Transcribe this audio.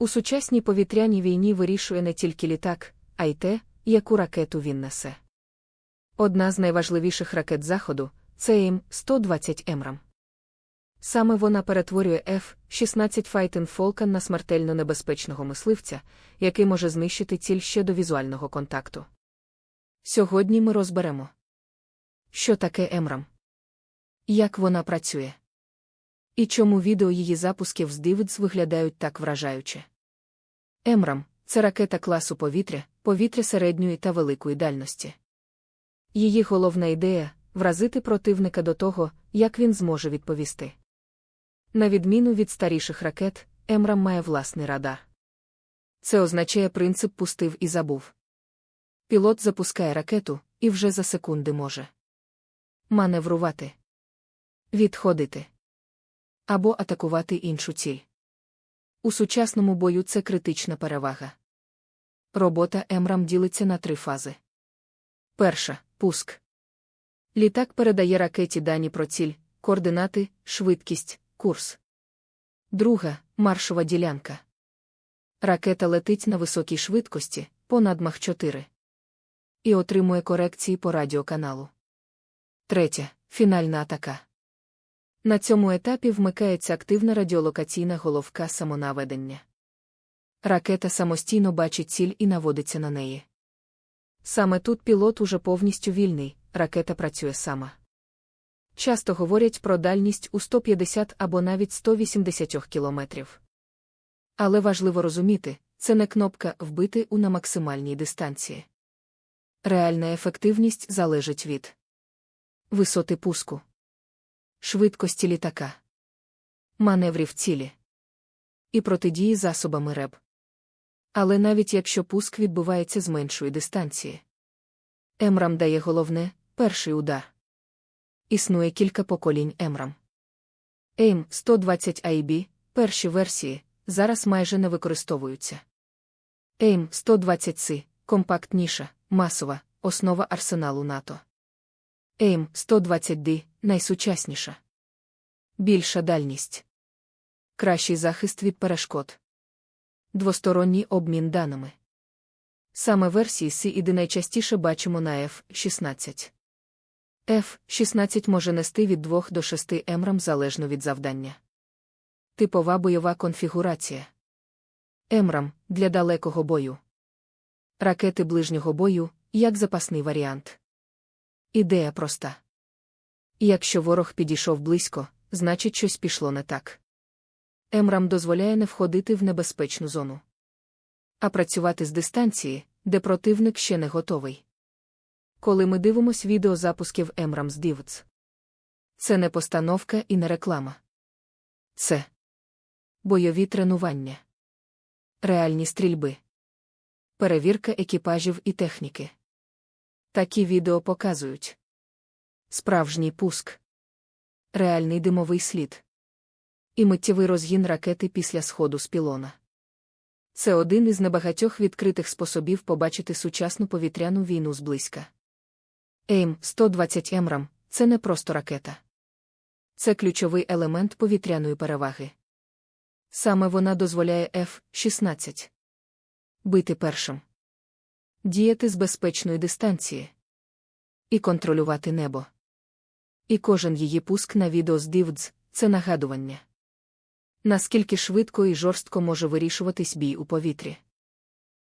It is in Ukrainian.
У сучасній повітряній війні вирішує не тільки літак, а й те, яку ракету він несе. Одна з найважливіших ракет Заходу це АІМ-120 Емрам. Саме вона перетворює F-16 Fighting Falcon на смертельно небезпечного мисливця, який може знищити ціль ще до візуального контакту. Сьогодні ми розберемо, що таке Емрам, як вона працює, і чому відео її запусків з Дивидс виглядають так вражаюче. Емрам це ракета класу повітря, повітря середньої та великої дальності. Її головна ідея вразити противника до того, як він зможе відповісти. На відміну від старіших ракет, Емрам має власний радар. Це означає принцип пустив і забув. Пілот запускає ракету і вже за секунди може маневрувати, відходити або атакувати іншу ціль. У сучасному бою це критична перевага. Робота Емрам ділиться на три фази. Перша пуск. Літак передає ракеті дані про ціль, координати, швидкість, курс. Друга маршова ділянка. Ракета летить на високій швидкості, понад Мах 4. І отримує корекції по радіоканалу. Третя фінальна атака. На цьому етапі вмикається активна радіолокаційна головка самонаведення. Ракета самостійно бачить ціль і наводиться на неї. Саме тут пілот уже повністю вільний, ракета працює сама. Часто говорять про дальність у 150 або навіть 180 кілометрів. Але важливо розуміти, це не кнопка вбити у на максимальній дистанції. Реальна ефективність залежить від висоти пуску, швидкості літака, маневрів цілі і протидії засобами РЕБ. Але навіть якщо пуск відбувається з меншої дистанції. Емрам дає головне перший удар. Існує кілька поколінь Емрам. ЕЙМ 120 IB, перші версії, зараз майже не використовуються. ЕЙМ 120 c компактніша, масова, основа арсеналу НАТО. ЕЙМ 120 d найсучасніша. Більша дальність. Кращий захист від перешкод. Двосторонній обмін даними. Саме версії C іди найчастіше бачимо на F16. F16 може нести від 2 до 6 емрам залежно від завдання. Типова бойова конфігурація. Емрам для далекого бою. Ракети ближнього бою як запасний варіант. Ідея проста. Якщо ворог підійшов близько, значить щось пішло не так. Емрам дозволяє не входити в небезпечну зону. А працювати з дистанції, де противник ще не готовий. Коли ми дивимося відео запусків Емрам з Дівц. Це не постановка і не реклама. Це бойові тренування, реальні стрільби, перевірка екіпажів і техніки. Такі відео показують справжній пуск, реальний димовий слід і миттєвий розгін ракети після сходу з пілона. Це один із небагатьох відкритих способів побачити сучасну повітряну війну зблизька. ЕЙМ 120 Емрам це не просто ракета. Це ключовий елемент повітряної переваги. Саме вона дозволяє F-16 бити першим, діяти з безпечної дистанції і контролювати небо. І кожен її пуск на відео з Дівдз це нагадування. Наскільки швидко і жорстко може вирішуватись бій у повітрі?